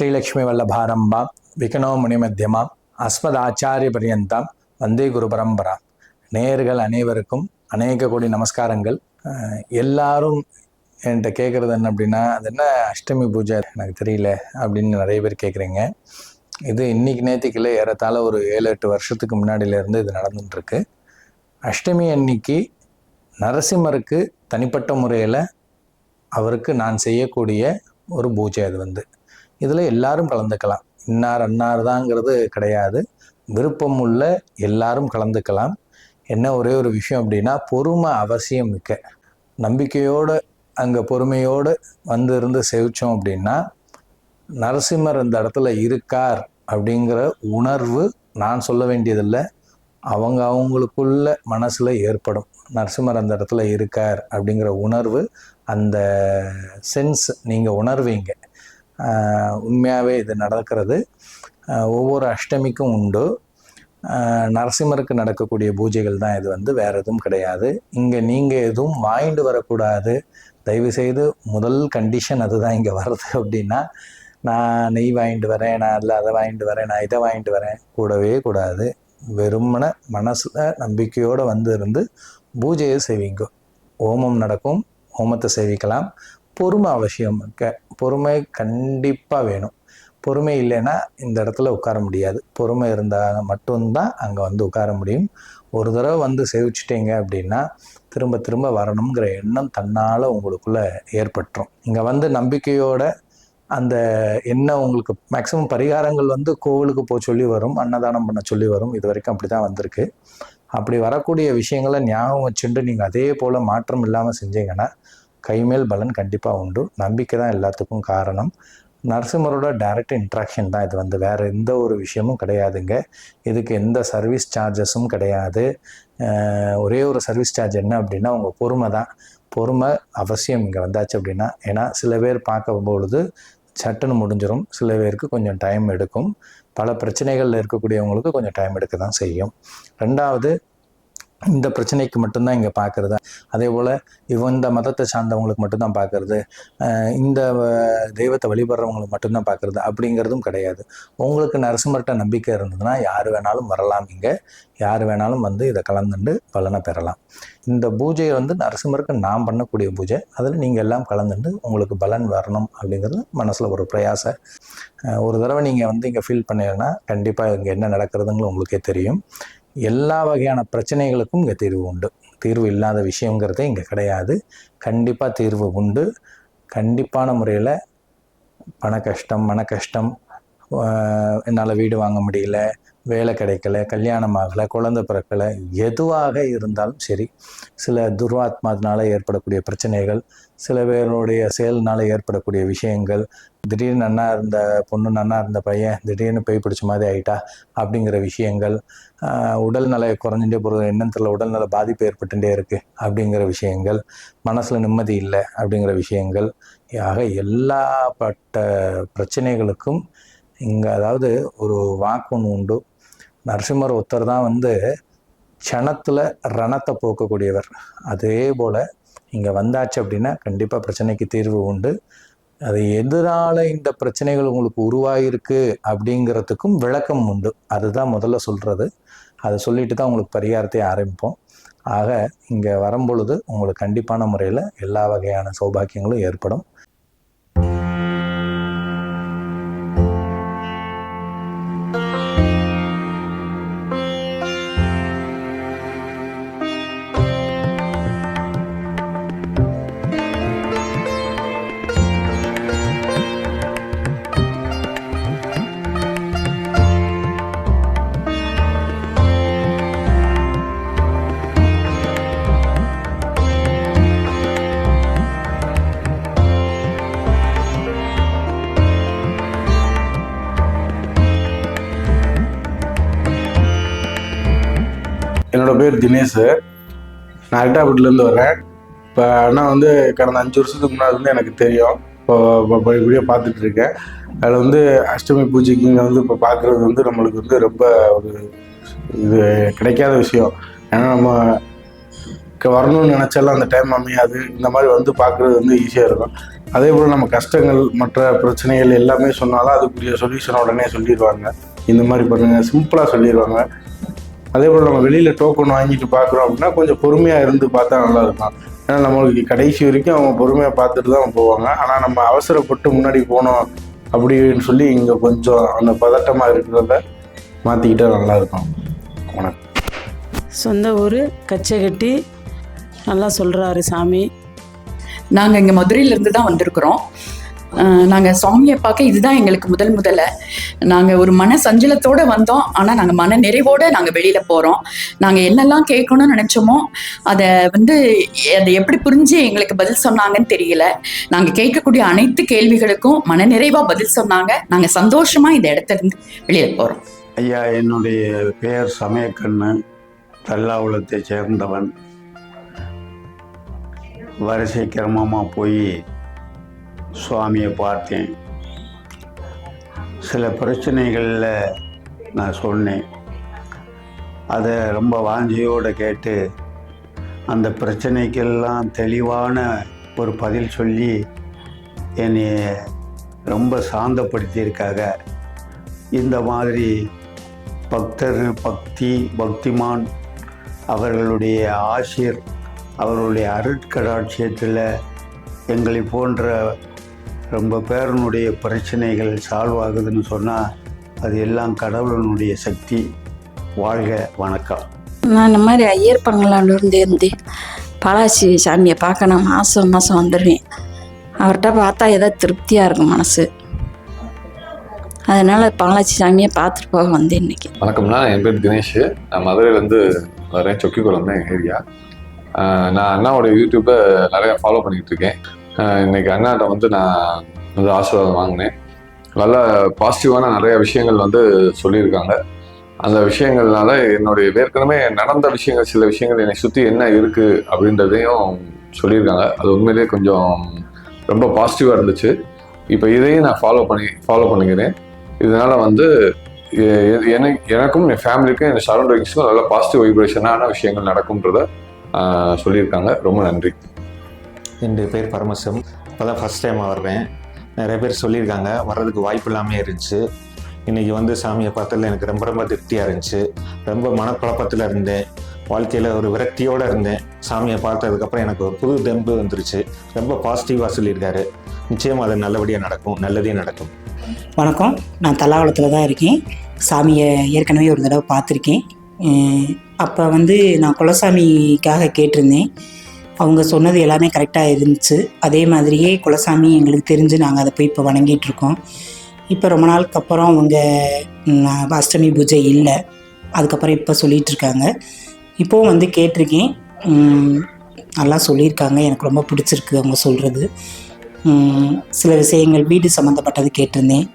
ஸ்ரீலக்ஷ்மி வல்லபாரம்பா விகனோ அஸ்மத் ஆச்சாரிய பரியந்தாம் வந்தே குரு பரம்பரா நேயர்கள் அனைவருக்கும் அநேக கோடி நமஸ்காரங்கள். எல்லாரும் என்கிட்ட கேட்குறது என்ன அப்படின்னா அது என்ன அஷ்டமி பூஜை? எனக்கு தெரியல அப்படின்னு நிறைய பேர் கேட்குறீங்க இது இன்னைக்கு நேற்றுக்கில் ஏறத்தாழ ஒரு ஏழு எட்டு வருஷத்துக்கு முன்னாடியிலேருந்து இது நடந்துட்டுருக்கு. அஷ்டமி அன்னைக்கு நரசிம்மருக்கு தனிப்பட்ட முறையில் அவருக்கு நான் செய்யக்கூடிய ஒரு பூஜை அது வந்து. இதில் எல்லாரும் கலந்துக்கலாம். இன்னார் அன்னார் தாங்கிறது கிடையாது. விருப்பம் உள்ள எல்லாரும் கலந்துக்கலாம். என்ன ஒரே ஒரு விஷயம் அப்படின்னா பொறுமை அவசியம் மிக்க. நம்பிக்கையோடு அங்கே பொறுமையோடு வந்து இருந்து செவிச்சோம் அப்படின்னா நரசிம்மர் இந்த இடத்துல இருக்கார் அப்படிங்கிற உணர்வு நான் சொல்ல வேண்டியதில்லை. அவங்க அவங்களுக்குள்ள மனசில் ஏற்படும். நரசிம்மர் அந்த இடத்துல இருக்கார் அப்படிங்கிற உணர்வு அந்த சென்ஸ் நீங்கள் உணர்வீங்க. உண்மையாகவே இது நடக்கிறது. ஒவ்வொரு அஷ்டமிக்கும் உண்டு. நரசிம்மருக்கு நடக்கக்கூடிய பூஜைகள் தான் இது வந்து வேற எதுவும் கிடையாது. இங்கே நீங்கள் எதுவும் வாங்கிட்டு வரக்கூடாது. தயவுசெய்து முதல் கண்டிஷன் அதுதான் இங்கே வருது அப்படின்னா நான் நெய் வாங்கிட்டு வரேன் நான் அதில் அதை வாங்கிட்டு வரேன் நான் இதை வாங்கிட்டு வரேன் கூடவே கூடாது. வெறுமன மனசில் நம்பிக்கையோடு வந்து இருந்து பூஜையை செய்வீங்க. ஹோமம் நடக்கும் ஹோமத்தை சேவிக்கலாம் பொறுமை அவசியம் பொறுமை கண்டிப்பாக வேணும். பொறுமை இல்லைன்னா இந்த இடத்துல உட்கார முடியாது. பொறுமை இருந்தால் மட்டும்தான் அங்கே வந்து உட்கார முடியும். ஒரு தடவை வந்து சேவிச்சிட்டீங்க அப்படின்னா திரும்ப திரும்ப வரணுங்கிற எண்ணம் தன்னால் உங்களுக்குள்ளே ஏற்பட்டுரும். இங்கே வந்து நம்பிக்கையோட அந்த என்ன உங்களுக்கு மேக்ஸிமம் பரிகாரங்கள் வந்து கோவிலுக்கு போக சொல்லி வரும். அன்னதானம் பண்ண சொல்லி வரும். இது வரைக்கும் அப்படி தான் வந்திருக்கு. அப்படி வரக்கூடிய விஷயங்களை ஞாபகம் வச்சுட்டு நீங்கள் அதே போல் மாற்றம் இல்லாமல் செஞ்சீங்கன்னா கைமேல் பலன் கண்டிப்பாக உண்டு. நம்பிக்கை தான் எல்லாத்துக்கும் காரணம். நரசிம்மரோட டைரக்ட் இன்ட்ராக்ஷன் தான் இது வந்து. வேறு எந்த ஒரு விஷயமும் கிடையாதுங்க. இதுக்கு எந்த சர்வீஸ் சார்ஜஸும் கிடையாது. ஒரே ஒரு சர்வீஸ் சார்ஜ் என்ன அப்படின்னா உங்கள் பொறுமை தான். பொறுமை அவசியம் இங்கே வந்தாச்சு அப்படின்னா ஏன்னா சில பேர் பார்க்கும்பொழுது சட்டுன்னு முடிஞ்சிடும் சில பேருக்கு கொஞ்சம் டைம் எடுக்கும். பல பிரச்சனைகளில் இருக்கக்கூடியவங்களுக்கு கொஞ்சம் டைம் எடுக்க தான் செய்யும். ரெண்டாவது இந்த பிரச்சனைக்கு மட்டும்தான் இங்கே பார்க்குறது அதே போல் இந்த மதத்தை சார்ந்தவங்களுக்கு மட்டும்தான் பார்க்குறது இந்த தெய்வத்தை வழிபடுறவங்களுக்கு மட்டும்தான் பார்க்குறது அப்படிங்கிறதும் கிடையாது. உங்களுக்கு நரசிம்மர்கிட்ட நம்பிக்கை இருந்ததுன்னா யார் வேணாலும் வரலாம் இங்கே. யார் வேணாலும் வந்து இதை கலந்துண்டு பலனை பெறலாம். இந்த பூஜையை வந்து நரசிம்மருக்கு நான் பண்ணக்கூடிய பூஜை. அதில் நீங்கள் எல்லாம் கலந்துண்டு உங்களுக்கு பலன் வரணும் அப்படிங்கிறது மனசில் ஒரு பிரயாச. ஒரு தடவை நீங்கள் வந்து இங்கே ஃபீல் பண்ணீங்கன்னா கண்டிப்பாக இங்கே என்ன நடக்கிறதுங்களும் உங்களுக்கே தெரியும். எல்லா வகையான பிரச்சனைகளுக்கும் இங்கே தீர்வு உண்டு. தீர்வு இல்லாத விஷயங்கிறதே இங்கே கிடையாது. கண்டிப்பாக தீர்வு உண்டு. கண்டிப்பான முறையில் பண கஷ்டம் மன கஷ்டம் என்னால் வீடு வாங்க முடியல வேலை கிடைக்கல கல்யாணம் ஆகலை குழந்தை பிறக்கலை எதுவாக இருந்தாலும் சரி சில துர்வாத்மாத்தினால ஏற்படக்கூடிய பிரச்சனைகள் சில பேருடைய செயல்னால ஏற்படக்கூடிய விஷயங்கள் திடீர்னு நன்னா இருந்த பொண்ணு நன்னா இருந்த பையன் திடீர்னு பேய் பிடிச்ச மாதிரி ஆயிட்டா அப்படிங்கிற விஷயங்கள் உடல்நிலை உடல்நல குறைஞ்சிட்டே போகிறது என்னன்னு தெரியல உடல்நல பாதிப்பு ஏற்பட்டுட்டே இருக்குது அப்படிங்கிற விஷயங்கள் மனசில் நிம்மதி இல்லை அப்படிங்கிற விஷயங்கள் ஆக எல்லாப்பட்ட பிரச்சனைகளுக்கும் இங்கே அதாவது ஒரு வாக்கு ஒன்று உண்டு. நரசிம்மர் ஒருத்தர் தான் வந்து க்ஷணத்தில் ரணத்தை போக்கக்கூடியவர். அதே போல் இங்கே வந்தாச்சு அப்படின்னா கண்டிப்பாக பிரச்சனைக்கு தீர்வு உண்டு. அது எதனால இந்த பிரச்சனைகள் உங்களுக்கு உருவாகிருக்கு அப்படிங்கிறதுக்கும் விளக்கம் உண்டு. அதுதான் முதல்ல சொல்கிறது அதை சொல்லிட்டு தான் உங்களுக்கு பரிகாரத்தை ஆரம்பிப்போம். ஆக இங்கே வரும்பொழுது உங்களுக்கு கண்டிப்பான முறையில் எல்லா வகையான சௌபாக்கியங்களும் ஏற்படும். என்னோட பேர் தினேஷ். நான் அரிட்டாபுட்டிலேருந்து வரேன் இப்போ அண்ணா வந்து கடந்த அஞ்சு வருஷத்துக்கு முன்னாடி வந்து எனக்கு தெரியும். இப்போ இப்போ வீடியோ பார்த்துட்டு இருக்கேன். அதில் வந்து அஷ்டமி பூஜைக்கு இங்கே வந்து இப்போ பார்க்குறது வந்து நம்மளுக்கு வந்து ரொம்ப ஒரு இது கிடைக்காத விஷயம். ஏன்னா நம்ம வரணும்னு நினச்சாலும் அந்த டைம் அமையாது. இந்த மாதிரி வந்து பார்க்குறது வந்து ஈஸியாக இருக்கும். அதே போல் நம்ம கஷ்டங்கள் மற்ற பிரச்சனைகள் எல்லாமே சொன்னாலும் அதுக்குரிய சொல்யூஷன் உடனே சொல்லிடுவாங்க. இந்த மாதிரி பண்ணுங்கள் சிம்பிளாக சொல்லிடுவாங்க. அதே போல் நம்ம வெளியில் டோக்கன் வாங்கிட்டு பார்க்குறோம் அப்படின்னா கொஞ்சம் பொறுமையாக இருந்து பார்த்தா நல்லா இருக்கும் ஏன்னா நம்மளுக்கு கடைசி வரைக்கும் அவங்க பொறுமையாக பார்த்துட்டு தான் போவாங்க. ஆனால் நம்ம அவசரப்பட்டு முன்னாடி போனோம் அப்படின்னு சொல்லி இங்கே கொஞ்சம் அந்த பதட்டமாக இருக்கிறத மாற்றிக்கிட்டா நல்லா இருக்கும் வணக்கம். சொந்த ஊர் கச்சைகட்டி நல்லா சொல்கிறாரு சாமி. நாங்கள் இங்கே மதுரையிலேருந்து தான் வந்திருக்கிறோம். நாங்கள் சுவாமியை பார்க்க இதுதான் எங்களுக்கு முதல் முதல்ல. நாங்கள் ஒரு மன சஞ்சலத்தோடு வந்தோம். ஆனால் நாங்கள் மன நிறைவோடு நாங்கள் வெளியில் போகிறோம் நாங்கள் என்னெல்லாம் கேட்கணும்னு நினச்சோமோ அதை வந்து அதை எப்படி புரிஞ்சு எங்களுக்கு பதில் சொன்னாங்கன்னு தெரியல. நாங்கள் கேட்கக்கூடிய அனைத்து கேள்விகளுக்கும் மன நிறைவாக பதில் சொன்னாங்க. நாங்கள் சந்தோஷமாக இந்த இடத்துலேருந்து வெளியில் போகிறோம் ஐயா என்னுடைய பெயர் சமயக்கண்ணு தல்லாவுளத்தை சேர்ந்தவன். வரிசை கிரமமாக போய் சுவாமியை பார்த்தேன். சில பிரச்சனைகளில் நான் சொன்னேன். அதை ரொம்ப வாஞ்சியோடு கேட்டு அந்த பிரச்சனைக்கெல்லாம் தெளிவான ஒரு பதில் சொல்லி என்னை ரொம்ப சாந்தப்படுத்தியிருக்காங்க இந்த மாதிரி பக்தர் பக்தி பக்திமான் அவர்களுடைய ஆசிர் அவர்களுடைய அருட்கடாட்சியத்தில் எங்களை போன்ற ரொம்ப பேரனுடைய பிரச்சனைகள் சால்வ் ஆகுதுன்னு சொன்னால் அது எல்லாம் கடவுளினுடைய சக்தி. வாழ்க வணக்கம். நான் இந்த மாதிரி ஐயர் பங்களாவிலேருந்து இருந்து பாலாசி சாமியை பார்க்க நான் மாதம் மாதம் வந்துடுவேன் அவர்கிட்ட பார்த்தா ஏதோ திருப்தியாக இருக்கும் மனசு. அதனால் பாலாச்சி சாமியை பார்த்துட்டு போக வந்தேன் இன்னைக்கு. வணக்கம்ண்ணா என் பேர் தினேஷ். நான் மதுரையிலேருந்து வரேன் சொக்கிக்குளம் தான் என் ஏரியா. நான் அண்ணாவோட யூடியூப்பை நிறையா ஃபாலோ பண்ணிக்கிட்டு இருக்கேன். ஆஹ் இன்னைக்கு அண்ணாட்ட வந்து நான் வந்து ஆசீர்வாதம் வாங்கினேன். நல்ல பாசிட்டிவான நிறைய விஷயங்கள் வந்து சொல்லியிருக்காங்க. அந்த விஷயங்கள்னால என்னுடைய ஏற்கனவே நடந்த விஷயங்கள் சில விஷயங்கள் என்னை சுற்றி என்ன இருக்குது அப்படின்றதையும் சொல்லியிருக்காங்க. அது உண்மையிலேயே கொஞ்சம் ரொம்ப பாசிட்டிவாக இருந்துச்சு. இப்போ இதையும் நான் ஃபாலோ பண்ணி ஃபாலோ பண்ணிக்கிறேன். இதனால் வந்து எ- எனக்கும் என் ஃபேமிலிக்கும் என் சரௌண்டிங்ஸ்க்கும் நல்ல பாசிட்டிவ் வைப்ரேஷனான விஷயங்கள் நடக்கும்ன்றத சொல்லியிருக்காங்க. ரொம்ப நன்றி. என் பேர் பரமசிவம். இப்போ தான் ஃபஸ்ட் டைம் வருவேன். நிறைய பேர் சொல்லியிருக்காங்க வர்றதுக்கு வாய்ப்பு இல்லாமல் இருந்துச்சு. இன்றைக்கி வந்து சாமியை பார்த்ததில் எனக்கு ரொம்ப ரொம்ப திருப்தியாக இருந்துச்சு. ரொம்ப மனக்குழப்பத்தில் இருந்தேன். வாழ்க்கையில் ஒரு விரக்தியோடு இருந்தேன். சாமியை பார்த்ததுக்கப்புறம் எனக்கு ஒரு புது தெம்பு வந்துருச்சு. ரொம்ப பாசிட்டிவாக சொல்லியிருக்காரு. நிச்சயமாக அது நல்லபடியாக நடக்கும். நல்லதே நடக்கும். வணக்கம். நான் தலாவளத்தில் தான் இருக்கேன். சாமியை ஏற்கனவே ஒரு தடவை பார்த்துருக்கேன். அப்போ வந்து நான் குலசாமிக்காக கேட்டிருந்தேன். அவங்க சொன்னது எல்லாமே கரெக்டாக இருந்துச்சு. அதே மாதிரியே குலசாமி எங்களுக்கு தெரிஞ்சு நாங்கள் அதை போய் இப்போ வணங்கிட்டுருக்கோம். இப்போ ரொம்ப நாளுக்கு அப்புறம் அவங்க அஷ்டமி பூஜை இல்லை. அதுக்கப்புறம் இப்போ சொல்லிகிட்ருக்காங்க இப்போவும் வந்து கேட்டிருக்கேன். நல்லா சொல்லியிருக்காங்க. எனக்கு ரொம்ப பிடிச்சிருக்கு அவங்க சொல்கிறது சில விஷயங்கள் வீடு சம்மந்தப்பட்டது கேட்டிருந்தேன்.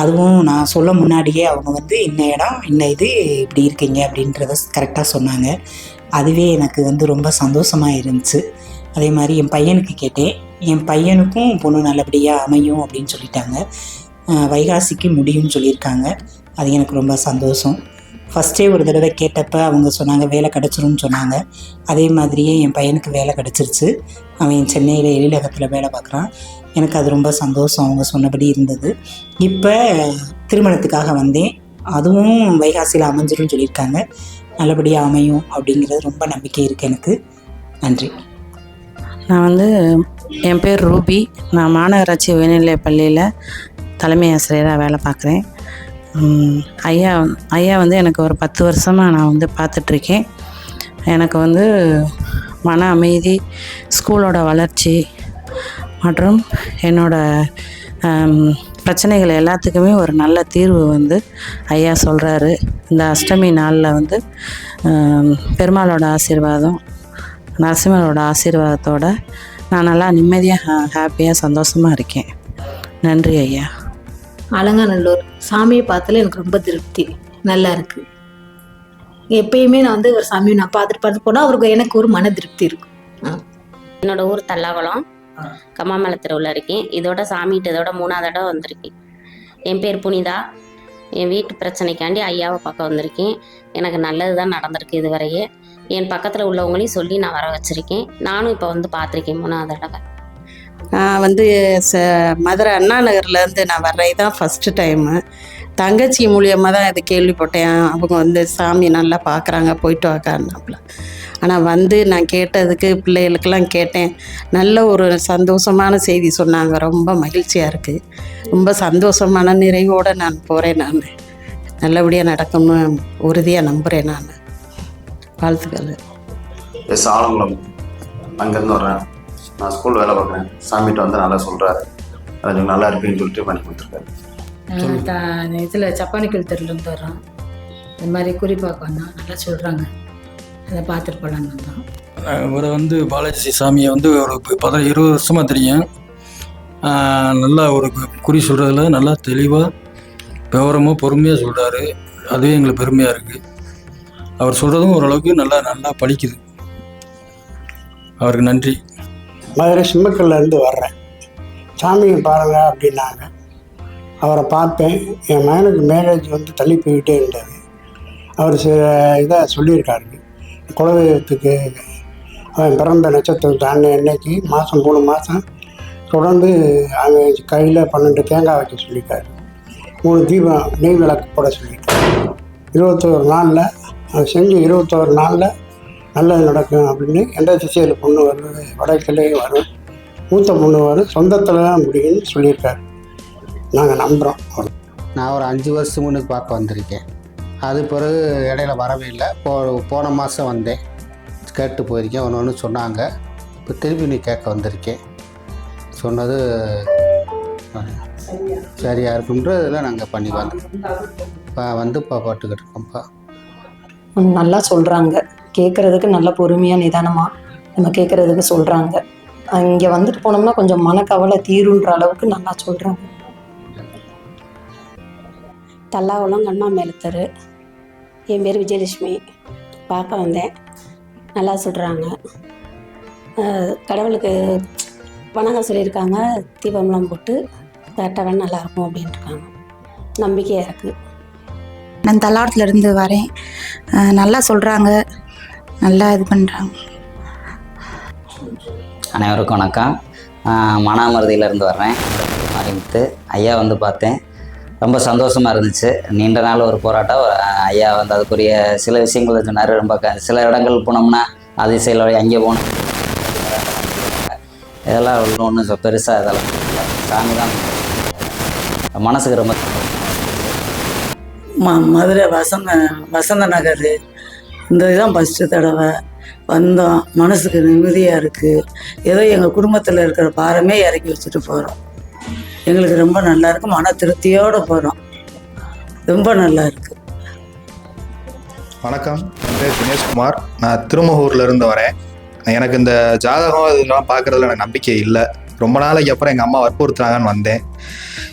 அதுவும் நான் சொல்ல முன்னாடியே அவங்க வந்து இந்த இடம்? இந்த இது? இப்படி இருக்கீங்க? அப்படின்றத கரெக்டாக சொன்னாங்க. அதுவே எனக்கு வந்து ரொம்ப சந்தோஷமாக இருந்துச்சு. அதே மாதிரி என் பையனுக்கு கேட்டேன். என் பையனுக்கும் பொண்ணு நல்லபடியாக அமையும் அப்படின்னு சொல்லிட்டாங்க. வைகாசிக்கு முடியும்னு சொல்லியிருக்காங்க. அது எனக்கு ரொம்ப சந்தோஷம். ஃபஸ்ட்டே ஒரு தடவை கேட்டப்ப அவங்க சொன்னாங்க வேலை கிடச்சிரும்னு சொன்னாங்க. அதே மாதிரியே என் பையனுக்கு வேலை கிடச்சிருச்சு. அவன் சென்னையில் எழிலகத்தில் வேலை பார்க்குறான். எனக்கு அது ரொம்ப சந்தோஷம். அவங்க சொன்னபடி இருந்தது. இப்போ திருமணத்துக்காக வந்தேன். அதுவும் வைகாசியில் அமைஞ்சிரும்னு சொல்லியிருக்காங்க. நல்லபடியாக அமையும் அப்படிங்கிறது ரொம்ப நம்பிக்கை இருக்குது எனக்கு. நன்றி. நான் வந்து என் பேர் ரூபி. நான் மாநகராட்சி உயர்நிலைப் பள்ளியில் தலைமை ஆசிரியராக வேலை பார்க்குறேன். ஐயா ஐயா வந்து எனக்கு ஒரு பத்து வருஷமாக நான் வந்து பார்த்துட்ருக்கேன். எனக்கு வந்து மன அமைதி ஸ்கூலோட வளர்ச்சி மற்றும் என்னோட பிரச்சனைகள் எல்லாத்துக்குமே ஒரு நல்ல தீர்வு வந்து ஐயா சொல்கிறாரு இந்த அஷ்டமி நாளில் வந்து பெருமாளோட ஆசீர்வாதம் நரசிம்மரோட ஆசீர்வாதத்தோட நான் நல்லா நிம்மதியாக ஹாப்பியாக சந்தோஷமாக இருக்கேன். நன்றி ஐயா. அலங்காநல்லூர் சாமியை பார்த்தாலே எனக்கு ரொம்ப திருப்தி. நல்லா இருக்கு. எப்பயுமே நான் வந்து ஒரு சாமியை நான் பார்த்துட்டு பார்த்துட்டு போனால் அவருக்கு எனக்கு ஒரு மன திருப்தி இருக்கும். என்னோட ஊர் தல்லாகுளம். கம்மாமலை தெருவில் இருக்கேன். இதோட சாமிகிட்ட இதோட மூணாவது தடவை வந்திருக்கேன். என் பேர் புனிதா. என் வீட்டு பிரச்சனைக்காண்டி ஐயாவை பார்க்க வந்திருக்கேன். எனக்கு நல்லது தான் நடந்திருக்கு இதுவரையே. என் பக்கத்தில் உள்ளவங்களையும் சொல்லி நான் வர வச்சுருக்கேன். நானும் இப்போ வந்து பார்த்துருக்கேன் மூணாவது தடவை. நான் வந்து ச மதுரை அண்ணா நகர்லேருந்து நான் வர்றது தான் ஃபஸ்ட்டு டைமு தங்கச்சி மூலியமாக தான் இது கேள்விப்பட்டேன். அவங்க வந்து சாமி நல்லா பார்க்குறாங்க போயிட்டு வாக்காருனாப்புல ஆனால் வந்து நான் கேட்டதுக்கு பிள்ளைகளுக்கெல்லாம் கேட்டேன். நல்ல ஒரு சந்தோஷமான செய்தி சொன்னாங்க. ரொம்ப மகிழ்ச்சியாக இருக்குது ரொம்ப சந்தோஷமான நிறைவோடு நான் போகிறேன் நான். நல்லபடியாக நடக்கும்னு உறுதியாக நம்புகிறேன் நான். வாழ்த்துக்கள். எஸ் ஆலங்குளம் அங்கேருந்து வர்றேன் நான் ஸ்கூல் வேலை பார்க்குறேன். சாமிகிட்ட வந்து நல்லா சொல்கிறாரு அது நல்லா இருக்குன்னு சொல்லிட்டு பண்ணி கொடுத்துருக்காரு. இதில் சப்பானிக்கல் தெருலேருந்து வர்றோம் இந்த மாதிரி குறிப்பாக்க வந்தோம் நல்லா சொல்கிறாங்க அதை பார்த்துட்டு போகலான்னு தான் இவரை வந்து பாலாஜி சாமியை வந்து ஒரு பத இருபது வருஷமாக தெரியும். நல்லா ஒரு குறி சொல்கிறதுல நல்லா தெளிவாக விவரமாக பொறுமையாக சொல்கிறாரு அதுவே எங்களுக்கு பெருமையாக இருக்குது அவர் சொல்கிறதும் ஓரளவுக்கு நல்லா நல்லா பலிக்குது அவருக்கு நன்றி. மதுரை சிம்மக்கல்லேருந்து வர்றேன். சாமியை பாருங்க அப்படின்னாங்க. அவரை பார்த்தேன். என் மகனுக்கு மேரேஜ் வந்து தள்ளி போய்கிட்டே இருந்தது. அவர் சில இதை சொல்லியிருக்காரு. குலதெய்வத்துக்கு அவன் பிறந்த நட்சத்திரம் தாண்டி அன்னைக்கு மாதம் மூணு மாதம் தொடர்ந்து அங்கே கையில் பன்னெண்டு தேங்காய் வைக்க சொல்லிட்டார் மூணு தீபம் நெய் விளக்கு போட சொல்லிட்டார் இருபத்தோரு நாளில் அது செஞ்சு இருபத்தோரு நாளில் நல்லது நடக்கும் அப்படின்னு எந்த திசையில் பொண்ணு வருது வடக்கிலே வரும் மூத்த பொண்ணு வரும் சொந்தத்தில் தான் முடியும்னு சொல்லியிருக்காரு. நாங்கள் நம்புகிறோம் நான் ஒரு அஞ்சு வருஷம் முன்னுக்கு பார்க்க வந்திருக்கேன். அது பிறகு இடையில வரவே இல்லை. போ போன மாதம் வந்தேன். கேட்டு போயிருக்கேன். ஒன்று ஒன்று சொன்னாங்க. இப்போ திருப்பி நீ கேட்க வந்திருக்கேன். சொன்னது அஹ், சரியா இருக்குன்றதில் நாங்கள் பண்ணி வந்தோம் வந்து இப்போ போட்டுக்கிட்டு இருக்கோம்ப்பா. நல்லா சொல்கிறாங்க கேட்குறதுக்கு நல்ல பொறுமையாக நிதானமாக நம்ம கேட்குறதுக்கு சொல்கிறாங்க இங்கே வந்துட்டு போனோம்னா கொஞ்சம் மனக்கவலை தீருன்ற அளவுக்கு நல்லா சொல்கிறாங்க தல்லாகுளம் கண்ணா மேலத்தரு. என் பேர் விஜயலட்சுமி. பார்க்க வந்தேன். நல்லா சொல்கிறாங்க கடவுளுக்கு வணக்கம் சொல்லியிருக்காங்க. தீபம்லாம் போட்டு கரெக்டாக நல்லாயிருக்கும் அப்படின்ட்டுருக்காங்க. நம்பிக்கையாக இருக்குது நான் தல்லாவரத்துல இருந்து வரேன் நல்லா சொல்கிறாங்க நல்லா இது பண்ணுறாங்க அனைவருக்கும் வணக்கம். மானாமருதியிலேருந்து வர்றேன். மாரிமுத்து ஐயா வந்து பார்த்தேன். ரொம்ப சந்தோஷமாக இருந்துச்சு. நீண்ட நாள் ஒரு போராட்டம். ஐயா வந்து அதுக்குரிய சில விஷயங்கள் சொன்னார். ரொம்ப க சில இடங்கள் போனோம்னா அதிசயில் வழி அங்கே போனோம் இதெல்லாம் ஒன்றும் பெருசாக இதெல்லாம் சாமி தான். மனசுக்கு ரொம்ப ம மதுரை வசந்த வசந்த நகர். இந்த இதுதான் ஃபஸ்ட்டு தடவை. வந்தோம். மனசுக்கு நிம்மதியாக இருக்குது ஏதோ எங்கள் குடும்பத்தில் இருக்கிற பாரமே இறக்கி வச்சுட்டு போகிறோம் எங்களுக்கு ரொம்ப நல்லா இருக்கு மன திருப்தியோடு போகிறோம் ரொம்ப நல்லா இருக்கு. வணக்கம். என் பேர் தினேஷ்குமார். நான் திருமகூர்ல இருந்து வரேன். எனக்கு இந்த ஜாதகம் இதெல்லாம் பார்க்குறதுல எனக்கு நம்பிக்கை இல்லை. ரொம்ப நாளைக்கு அப்புறம் எங்கள் அம்மா வற்புறுத்துறாங்கன்னு வந்தேன்.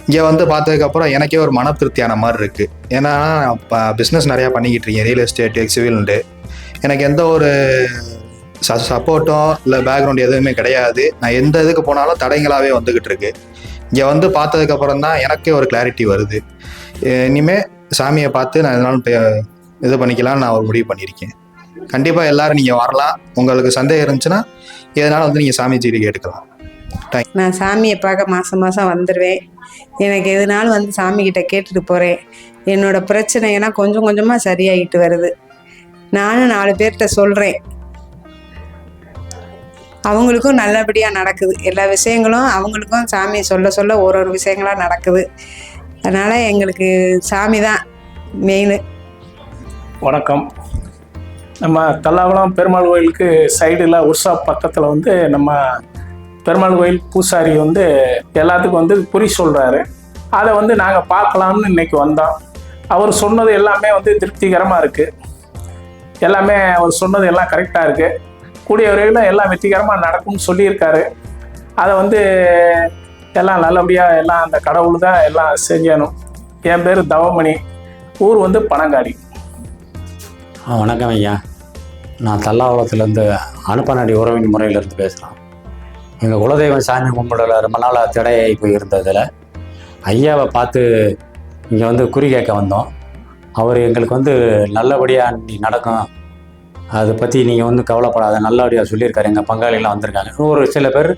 இங்கே வந்து பார்த்ததுக்கப்புறம் எனக்கே ஒரு மன திருப்தியான மாதிரி இருக்குது ஏன்னா இப்போ பிஸ்னஸ் நிறையா பண்ணிக்கிட்டு இருக்கேன். ரியல் எஸ்டேட்டு சிவில்ண்டு எனக்கு எந்த ஒரு ச சப்போர்ட்டும் இல்லை பேக்ரவுண்ட் எதுவுமே கிடையாது. நான் எந்த இதுக்கு போனாலும் தடைங்களாகவே வந்துக்கிட்டு இருக்கு. இங்கே வந்து பார்த்ததுக்கப்புறம் தான் எனக்கே ஒரு கிளாரிட்டி வருது. இனிமேல் சாமியை பார்த்து நான் எதனாலும் இது பண்ணிக்கலாம்னு நான் ஒரு முடிவு பண்ணியிருக்கேன். கண்டிப்பாக எல்லாரும் நீங்கள் வரலாம். உங்களுக்கு சந்தேகம் இருந்துச்சுன்னா எதனாலும் வந்து நீங்கள் சாமி சீடி கேட்டுக்கலாம். நான் சாமியை பார்க்க மாதம் மாதம் வந்துடுவேன் எனக்கு எதுனாலும் வந்து சாமிக்கிட்ட கேட்டுட்டு போகிறேன் என்னோட பிரச்சனையெல்லாம் கொஞ்சம் கொஞ்சமாக சரியாகிட்டு வருது. நானும் நாலு பேர்கிட்ட சொல்கிறேன் அவங்களுக்கும் நல்லபடியாக நடக்குது. எல்லா விஷயங்களும் அவங்களுக்கும் சாமி சொல்ல சொல்ல ஒரு ஒரு விஷயங்களாக நடக்குது. அதனால் எங்களுக்கு சாமி தான் மெயின் வணக்கம். நம்ம தல்லாகுளம் பெருமாள் கோயிலுக்கு சைடில் உர்ஷா பக்கத்தில் வந்து நம்ம பெருமாள் கோயில் பூசாரி வந்து எல்லாத்துக்கும் வந்து குறி சொல்கிறாரு அதை வந்து நாங்கள் பார்க்கலாம்னு இன்றைக்கி வந்தோம். அவர் சொன்னது எல்லாமே வந்து திருப்திகரமாக இருக்குது எல்லாமே அவர் சொன்னது எல்லாம் கரெக்டாக இருக்குது கூடிய விரைவில் எல்லாம் வெற்றிகரமாக நடக்கும்னு சொல்லியிருக்காரு. அதை வந்து எல்லாம் நல்லபடியாக எல்லாம் அந்த கடவுள் தான் எல்லாம் செஞ்சணும். என் பேர் தவமணி. ஊர் வந்து பனங்காடி. வணக்கம் ஐயா. நான் தல்லாவளத்துலேருந்து அனுப்பநாடி உறவின் முறையிலேருந்து பேசுகிறோம் எங்கள் குலதெய்வம் சாமி கும்பிடல ரொம்ப நாளாக திடையாகி போயிருந்ததில் ஐயாவை பார்த்து இங்கே வந்து குறி கேட்க வந்தோம். அவர் எங்களுக்கு வந்து நல்லபடியாக நீ நடக்கும் அதை பற்றி நீங்கள் வந்து கவலைப்படாத நல்லபடியாக சொல்லியிருக்காரு. எங்கள் பங்காளிலாம் வந்திருக்காங்க. ஒரு சில பேர்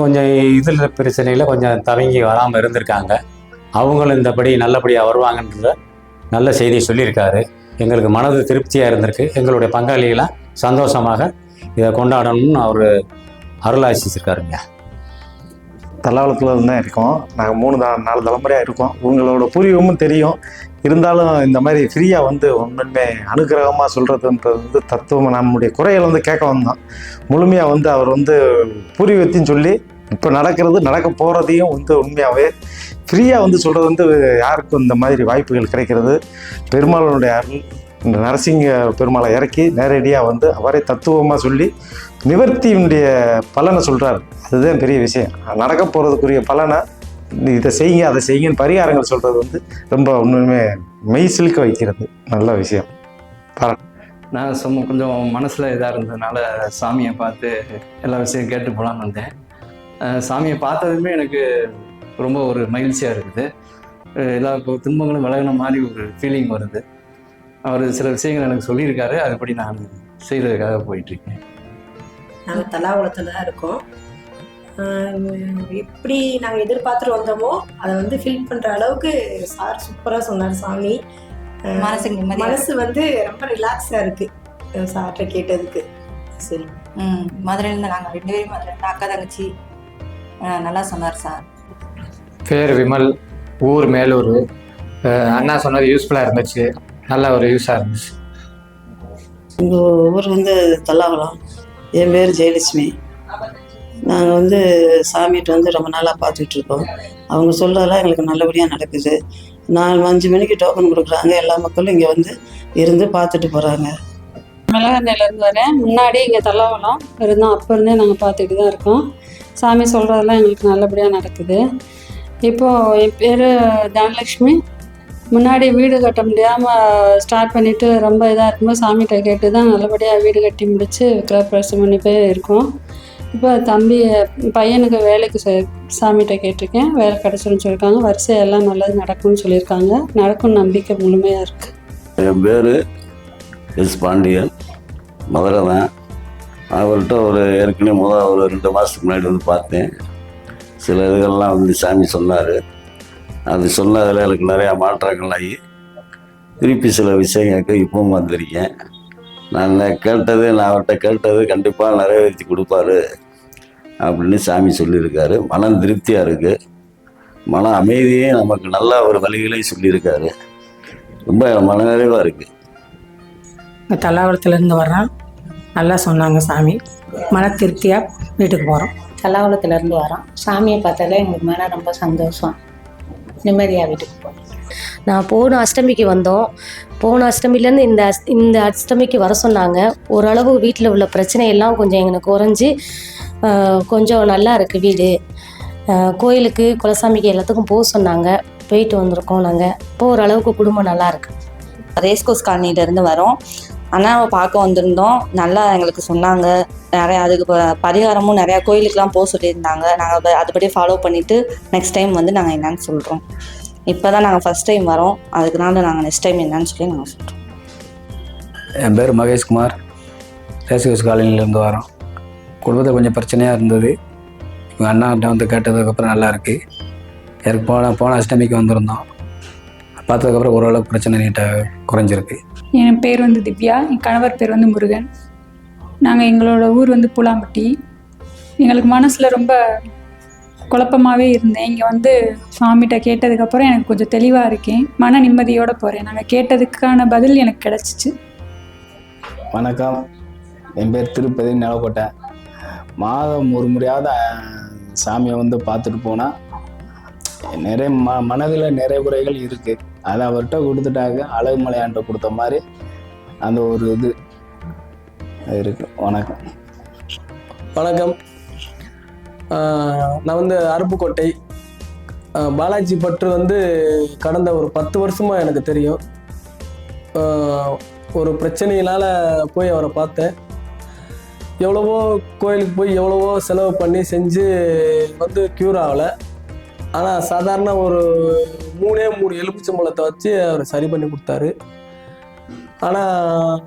கொஞ்சம் இதில் பிரச்சனையில் கொஞ்சம் தவங்கி வராமல் இருந்திருக்காங்க. அவங்களும் இந்தபடி நல்லபடியாக வருவாங்கன்ற நல்ல செய்தி சொல்லியிருக்காரு. எங்களுக்கு மனது திருப்தியாக இருந்திருக்கு. எங்களுடைய பங்காளிகளாம் சந்தோஷமாக இதை கொண்டாடணும்னு அவர் அருளாசிச்சிருக்காருங்க. தலாவளத்தில் தான் இருக்கோம். நாங்கள் மூணு நாலு தலைமுறையாக இருக்கோம். உங்களோட பூர்வீகமும் தெரியும். இருந்தாலும் இந்த மாதிரி ஃப்ரீயாக வந்து உண்மையுமே அனுகிரகமாக சொல்கிறதுன்றது வந்து தத்துவம் நம்முடைய குறைகள் வந்து கேட்க வந்தோம். முழுமையாக வந்து அவர் வந்து பூர்வீகத்தையும் சொல்லி இப்போ நடக்கிறது நடக்க போகிறதையும் வந்து உண்மையாகவே ஃப்ரீயாக வந்து சொல்கிறது வந்து யாருக்கும் இந்த மாதிரி வாய்ப்புகள் கிடைக்கிறது. பெருமாளுடைய அருள் இந்த நரசிங்க பெருமாளை இறக்கி நேரடியாக வந்து அவரே தத்துவமாக சொல்லி நிவர்த்தியினுடைய பலனை சொல்கிறார் அதுதான் பெரிய விஷயம். நடக்க போகிறதுக்குரிய பலனை நீ இதை செய்யுங்க அதை செய்யுங்கன்னு பரிகாரங்கள் சொல்கிறது வந்து ரொம்ப ஒன்றுமே மெய் சிலுக்க வைக்கிறது. நல்ல விஷயம். நான் சும்மா கொஞ்சம் மனசில் இதாக இருந்ததுனால சாமியை பார்த்து எல்லா விஷயம் கேட்டு போகலான்னு வந்தேன். சாமியை பார்த்ததுமே எனக்கு ரொம்ப ஒரு மகிழ்ச்சியாக இருக்குது. எல்லா துன்பங்களும் விலகின மாதிரி ஒரு ஃபீலிங் வருது. அவர் சில விஷயங்கள் எனக்கு சொல்லியிருக்காரு. அதுபடி நான் செய்கிறதுக்காக போயிட்டுருக்கேன் நாங்கள் தலாகுளத்தில் தான் இருக்கோம். எப்படி நாங்கள் எதிர்பார்த்துட்டு வந்தோமோ அதை வந்து ஃபில் பண்ணுற அளவுக்கு சார் சூப்பராக சொன்னார் சாமி. நிம்மதியா மனசு வந்து ரொம்ப ரிலாக்ஸாக இருக்குது சார்கிட்ட கேட்டதுக்கு. சரி. ம் மதுரையிலேருந்து நாங்கள் ரெண்டு பேரும் மதுரை அக்கா தங்கச்சி நல்லா சொன்னார் சார். பேர் விமல் ஊர் மேலூர். அண்ணா சொன்னது யூஸ்ஃபுல்லாக இருந்துச்சு நல்ல ஒரு யூஸாக இருந்துச்சு. எங்கள் ஊர் வந்து தல்லாகுளம் என் பேர் ஜெயலட்சுமி. நாங்கள் வந்து சாமிகிட்ட வந்து ரொம்ப நாளாக பார்த்துட்ருக்கோம் அவங்க சொல்கிறதெல்லாம் எங்களுக்கு நல்லபடியாக நடக்குது. நாலு அஞ்சு மணிக்கு டோக்கன் கொடுக்குறாங்க. எல்லா மக்களும் இங்கே வந்து இருந்து பார்த்துட்டு போகிறாங்க மிளகாண்டையிலேருந்து வரேன் முன்னாடி இங்கே தலவலம் இருந்தோம் அப்போ இருந்தே நாங்கள் பார்த்துட்டு தான் இருக்கோம். சாமி சொல்கிறதெல்லாம் எங்களுக்கு நல்லபடியாக நடக்குது. இப்போது என் பேர் தனலக்ஷ்மி முன்னாடி வீடு கட்ட முடியாமல் ஸ்டார்ட் பண்ணிவிட்டு ரொம்ப இதாக இருக்கும்போது சாமிகிட்ட கேட்டு தான் நல்லபடியாக வீடு கட்டி முடித்து கிரகப்பிரவேசம் பண்ணி போய் இருக்கோம். இப்போ தம்பி பையனுக்கு வேலைக்கு சாமிகிட்ட கேட்டிருக்கேன். வேலை கிடச்சிருன்னு சொல்லியிருக்காங்க. வரிசையெல்லாம் நல்லது நடக்கும்னு சொல்லியிருக்காங்க. நடக்கும் நம்பிக்கை முழுமையாக இருக்குது என் பேர் எஸ் பாண்டியன். மதுரை தான் அவர்கிட்ட ஒரு ஏற்கனவே முதல் ஒரு ரெண்டு மாதத்துக்கு முன்னாடி வந்து பார்த்தேன். சில இதுகள்லாம் வந்து சாமி சொன்னார். அது சொன்னதில் எனக்கு நிறையா மாற்றங்கள் ஆகி திருப்பி சில விஷயங்களுக்கு இப்பவும் வந்திருக்கேன். நான் கேட்டது நான் அவர்கிட்ட கேட்டது கண்டிப்பாக நிறைவேற்றி கொடுப்பாரு அப்படின்னு சாமி சொல்லியிருக்காரு. மனம் திருப்தியாக இருக்குது மன அமைதியே நமக்கு நல்ல ஒரு வழிகளையும் சொல்லியிருக்காரு. ரொம்ப மனநிறைவாக இருக்குது இங்கே தல்லாகுளத்துலேருந்து வர்றோம் நல்லா சொன்னாங்க சாமி. மன திருப்தியாக வீட்டுக்கு போகிறோம் தல்லாகுளத்துலேருந்து வரோம் சாமியை பார்த்தாலே எங்களுக்கு மேலே ரொம்ப சந்தோஷம். நிம்மதியாக வீட்டுக்கு போகிறோம் நான் போன அஷ்டமிக்கு வந்தோம். போன அஷ்டமிலேருந்து இந்த இந்த அஷ்டமிக்கு வர சொன்னாங்க. ஓரளவு வீட்டில் உள்ள பிரச்சனையெல்லாம் கொஞ்சம் எங்களுக்கு குறைஞ்சி கொஞ்சம் நல்லா இருக்குது வீடு. கோயிலுக்கு குலசாமிக்கு எல்லாத்துக்கும் போக சொன்னாங்க. போயிட்டு வந்திருக்கோம் நாங்கள் இப்போ ஓரளவுக்கு குடும்பம் நல்லா இருக்கு. ரேஸ்கோஸ் காலனிலேருந்து வரோம். அண்ணாவை பார்க்க வந்திருந்தோம். நல்லா எங்களுக்கு சொன்னாங்க. நிறைய அதுக்கு ப- பரிகாரமும் நிறையா கோயிலுக்கெலாம் போக சொல்லியிருந்தாங்க. நாங்கள் அதுபடி ஃபாலோ பண்ணிவிட்டு நெக்ஸ்ட் டைம் வந்து நாங்கள் என்னன்னு சொல்கிறோம் இப்போ தான் நாங்கள் ஃபஸ்ட் டைம் வரோம். அதுக்குனால நாங்கள் நெக்ஸ்ட் டைம் என்னன்னு சொல்லி நாங்கள் சொல்கிறோம் என் பேர் மகேஷ்குமார். ரேஸ்கோஸ் காலனிலேருந்து வரோம். குடும்பத்தில் கொஞ்சம் பிரச்சனையாக இருந்தது. எங்கள் அண்ணாட்ட வந்து கேட்டதுக்கப்புறம் நல்லாயிருக்கு எனக்கு போன போன அஷ்டமிக்கு வந்திருந்தோம். பார்த்ததுக்கப்புறம் ஓரளவுக்கு பிரச்சனை நீட்டாக குறைஞ்சிருக்கு. என் பேர் வந்து திவ்யா என் கணவர் பேர் வந்து முருகன். நாங்கள் எங்களோட ஊர் வந்து பூலாம்பட்டி எங்களுக்கு மனசில் ரொம்ப குழப்பமாகவே இருந்தேன். இங்கே வந்து சாமிகிட்ட கேட்டதுக்கப்புறம் எனக்கு கொஞ்சம் தெளிவாக இருக்கேன். மன நிம்மதியோடு போகிறேன் நாங்கள் கேட்டதுக்கான பதில் எனக்கு கிடச்சிச்சு. வணக்கம். என் பேர் திருப்பதி நிலக்கோட்டை. மாதம் ஒரு முறையாவது சாமியை வந்து பார்த்துட்டு போனால் நிறைய ம மனதில் நிறைய குறைகள் இருக்குது அதை அவர்கிட்ட கொடுத்துட்டாங்க. அழகு மலையாண்ட கொடுத்த மாதிரி அந்த ஒரு இது இருக்கு. வணக்கம். வணக்கம். நான் வந்து அருப்புக்கோட்டை. பாலாஜி பற்று வந்து கடந்த ஒரு பத்து வருஷமாக எனக்கு தெரியும். ஒரு பிரச்சனையினால் போய் அவரை பார்த்தேன். எவ்வளவோ கோயிலுக்கு போய் எவ்வளவோ செலவு பண்ணி செஞ்சு வந்து க்யூர் ஆகலை. ஆனால் சாதாரண ஒரு மூணே மூணு எலுமிச்சம்பழத்தை வச்சு அவர் சரி பண்ணி கொடுத்தாரு. ஆனால்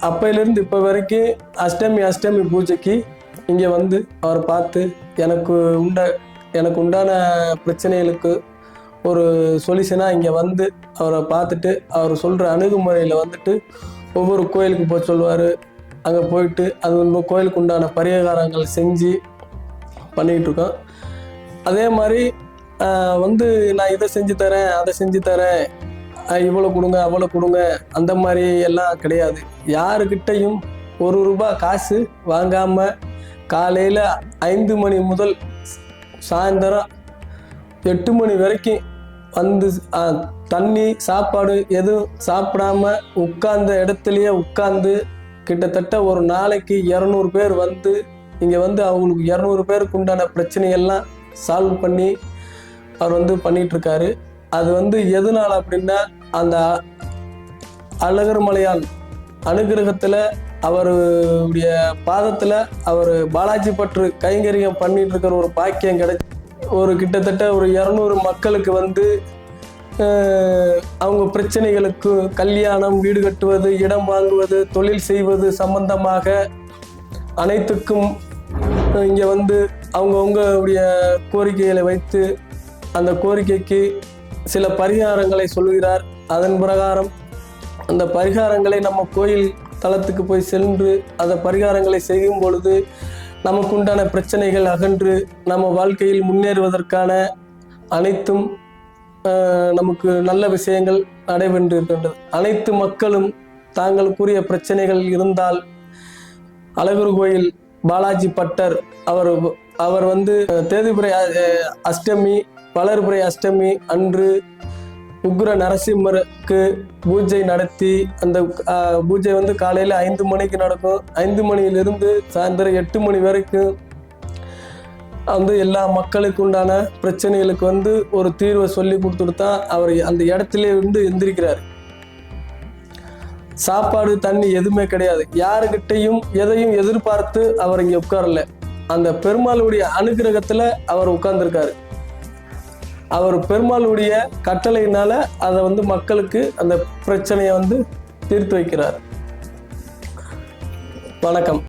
அப்பையிலேருந்து இப்போ வரைக்கும் அஷ்டமி அஷ்டமி பூஜைக்கு இங்கே வந்து அவரை பார்த்து எனக்கு உண்ட எனக்கு உண்டான பிரச்சனைகளுக்கு ஒரு சொல்யூஷனாக இங்கே வந்து அவரை பார்த்துட்டு அவர் சொல்கிற அணுகுமுறையில் வந்துட்டு ஒவ்வொரு கோயிலுக்கு போய் சொல்லுவார் அங்கே போயிட்டு அது கோயிலுக்கு உண்டான பரிகாரங்கள் செஞ்சு பண்ணிகிட்ருக்கோம் அதே மாதிரி வந்து நான் இதை செஞ்சு தரேன் அதை செஞ்சு தரேன். இவ்வளோ கொடுங்க அவ்வளோ கொடுங்க. அந்த மாதிரி எல்லாம் கிடையாது. யாருக்கிட்டையும் ஒரு ரூபா காசு வாங்காமல் காலையில் ஐந்து மணி முதல் சாயந்தரம் எட்டு மணி வரைக்கும் வந்து தண்ணி சாப்பாடு எதுவும் சாப்பிடாம உட்கார்ந்த இடத்துலையே உட்கார்ந்து கிட்டத்தட்ட ஒரு நாளைக்கு இரநூறு பேர் வந்து இங்கே வந்து அவங்களுக்கு இரநூறு பேருக்கு உண்டான பிரச்சனையெல்லாம் சால்வ் பண்ணி அவர் வந்து பண்ணிட்டு இருக்காரு அது வந்து எதனால அப்படின்னா அந்த அழகர் மலையான் அனுகிரகத்தில் அவருடைய பாதத்தில் அவர் பாலாஜி பற்று கைங்கரியம் பண்ணிட்டு இருக்கிற ஒரு பாக்கியம் கிடைச்சி ஒரு கிட்டத்தட்ட ஒரு இரநூறு மக்களுக்கு வந்து அவங்க பிரச்சனைகளுக்கு கல்யாணம் வீடு கட்டுவது இடம் வாங்குவது தொழில் செய்வது சம்பந்தமாக அனைத்துக்கும் இங்கே வந்து அவங்கவுங்களுடைய கோரிக்கைகளை வைத்து அந்த கோரிக்கைக்கு சில பரிகாரங்களை சொல்கிறார் அதன் பிரகாரம் அந்த பரிகாரங்களை நம்ம கோயில் தளத்துக்கு போய் சென்று அந்த பரிகாரங்களை செய்யும் பொழுது நமக்குண்டான பிரச்சனைகள் அகன்று நம்ம வாழ்க்கையில் முன்னேறுவதற்கான அனைத்தும் நமக்கு நல்ல விஷயங்கள் நடைபெற்றிருக்கின்றது. அனைத்து மக்களும் தாங்கள் கூறிய பிரச்சனைகள் இருந்தால் அழகர் கோயில் பாலாஜி பட்டர் அவர் அவர் வந்து தேதிபுரை அஷ்டமி வளர்புரை அஷ்டமி அன்று உக்ர நரசிம்மருக்கு பூஜை நடத்தி அந்த பூஜை வந்து காலையில் ஐந்து மணிக்கு நடக்கும். ஐந்து மணியிலிருந்து சாயந்தரம் எட்டு மணி வரைக்கும் வந்து எல்லா மக்களுக்கு உண்டான பிரச்சனைகளுக்கு வந்து ஒரு தீர்வை சொல்லி கொடுத்துட்டு தான் அவர் அந்த இடத்துல இருந்து எந்திரிக்கிறார். சாப்பாடு தண்ணி எதுவுமே கிடையாது. யாருக்கிட்டையும் எதையும் எதிர்பார்த்து அவர் இங்கே உட்காரல. அந்த பெருமாளுடைய அனுகிரகத்தில் அவர் உட்கார்ந்துருக்காரு. அவர் பெருமாளுடைய கட்டளையினால அதை வந்து மக்களுக்கு அந்த பிரச்சனையை வந்து தீர்த்து வைக்கிறார். வணக்கம்.